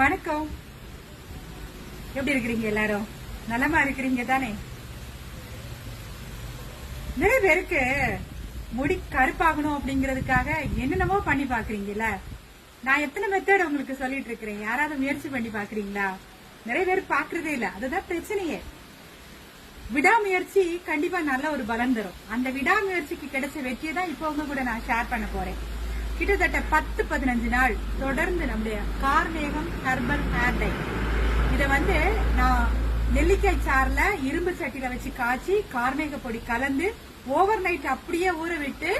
வணக்கம். எப்படி இருக்கிறீங்க எல்லாரும்? நலமா இருக்கிறீங்க தானே? நிறைய பேருக்கு முடி கருப்பாகணும் அப்படிங்கறதுக்காக என்னென்னமோ பண்ணி பாக்குறீங்கல்ல நான் எத்தனை மெத்தட் உங்களுக்கு சொல்லிட்டு இருக்கிறேன். யாராவது முயற்சி பண்ணி பாக்குறீங்களா நிறைய பேர் பாக்குறதே இல்ல. அதுதான் பிரச்சனையே. விடாமுயற்சி கண்டிப்பா நல்ல ஒரு பலன் தரும். அந்த விடாமுயற்சிக்கு கிடைச்ச வெற்றியை தான் இப்போ உங்க கூட நான் ஷேர் பண்ண போறேன். கிட்டத்தட்ட பத்து பதினஞ்சு நாள் தொடர்ந்து நம்முடைய கார்மேகம் ஹெர்பல் ஹேர் டை. இதை வந்து நான் நெல்லிக்காய் சாறுல இரும்பு சட்டியில வச்சு காய்ச்சி கார்மேக பொடி கலந்து ஓவர் நைட் அப்படியே ஊற விட்டு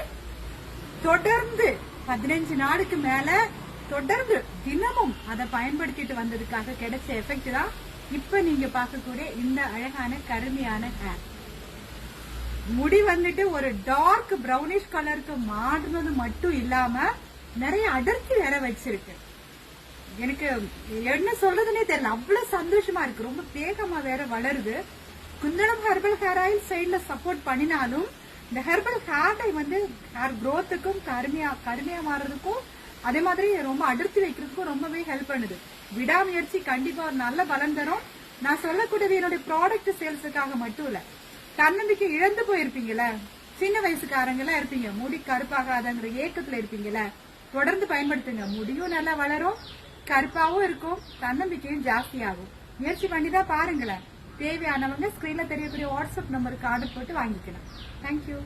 தொடர்ந்து பதினஞ்சு நாளுக்கு மேல தொடர்ந்து தினமும் அதை பயன்படுத்திட்டு வந்ததுக்காக கிடைச்ச எஃபெக்ட் தான் இப்ப நீங்க பார்க்கக்கூடிய இந்த அழகான கருமையான ஹேர் முடி வந்துட்டு ஒரு டார்க் ப்ரௌனிஷ் கலருக்கு மாறினது மட்டும் இல்லாம நிறைய அடர்த்தி வேற வச்சிருக்கு. எனக்கு என்ன சொல்றதுனே தெரியல. அவ்வளவு சந்தோஷமா இருக்கு. ரொம்ப வேகமா வேற வளருது. குந்தளம் ஹெர்பல் ஹேர் ஆயில் சைட்ல சப்போர்ட் பண்ணினாலும் இந்த ஹெர்பல் ஹேர் டை வந்து ஹேர் க்ரோத்துக்கும் கருமையா கருமையா மாறுறதுக்கும் அதே மாதிரி ரொம்ப அடர்த்தி வைக்கிறதுக்கும் ரொம்பவே ஹெல்ப் பண்ணுது. விடாமுயற்சி கண்டிப்பா ஒரு நல்ல பலன் தரும். நான் சொல்லக்கூடியது என்னுடைய ப்ராடக்ட் சேல்ஸுக்காக மட்டும் இல்லை. தன்னம்பிக்கை இழந்து போயிருப்பீங்கல்ல சின்ன வயசுக்காரங்களா இருப்பீங்க. முடி கருப்பாகாதங்கிற ஏக்கத்துல இருப்பீங்கல்ல தொடர்ந்து பயன்படுத்துங்க. முடியும் நல்லா வளரும் கருப்பாவும் இருக்கும் தன்னம்பிக்கையும் ஜாஸ்தியாகும். முயற்சி பண்ணி தான் பாருங்களேன். தேவையானவங்க ஸ்கிரீன்ல தெரியக்கூடிய வாட்ஸ்அப் நம்பருக்கு ஆர்டர் போட்டு வாங்கிக்கலாம். தேங்க்யூ